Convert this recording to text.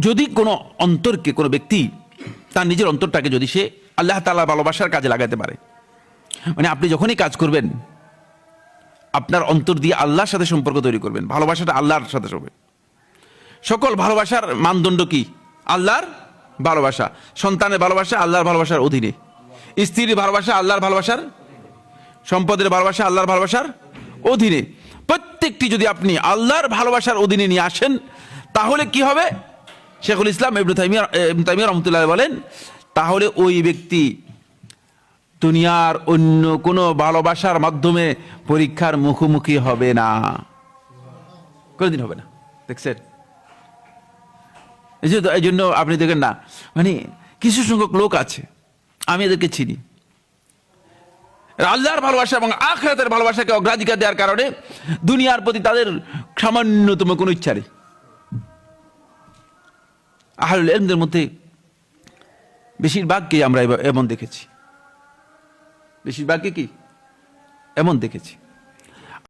যদি কোনো অন্তরকে, কোনো ব্যক্তি তার নিজের অন্তরটাকে যদি সে আল্লাহ তালা ভালোবাসার কাজে লাগাতে পারে মানে আপনি যখনই কাজ করবেন, আপনার অন্তর দিয়ে আল্লাহর সাথে সম্পর্ক তৈরি করবেন, ভালোবাসাটা আল্লাহর সাথে হবে। সকল ভালোবাসার মানদণ্ড কি? আল্লাহর ভালোবাসা। সন্তানের ভালোবাসা আল্লাহর ভালোবাসার অধীনে। স্ত্রীর ভালোবাসা আল্লাহর ভালোবাসার, সম্পদের ভালোবাসা আল্লাহর ভালোবাসার অধীনে। প্রত্যেকটি যদি আপনি আল্লাহর ভালোবাসার অধীনে নিয়ে আসেন, তাহলে কি হবে? শেখুল ইসলাম ইবনু তাইমিয়া তাইমিয়া রহমতুল্লাহ বলেন, তাহলে ওই ব্যক্তি দুনিয়ার অন্য কোনো ভালোবাসার মাধ্যমে পরীক্ষার মুখোমুখি হবে না। কোনোদিন হবে না। দেখছেন? এই এই জন্য আপনি দেখেন না মানে কিছু সংখ্যক লোক আছে, আমি এদেরকে চিনি। আল্লাহর ভালোবাসা এবং আখরাতের ভালোবাসাকে অগ্রাধিকার দেওয়ার কারণে দুনিয়ার প্রতি তাদের সামান্যতম কোনো ইচ্ছা নেই। আহলুল এলমদের মধ্যে বেশিরভাগকেই আমরা এমন দেখেছি। বেশিরভাগকে কি? এমন দেখেছি।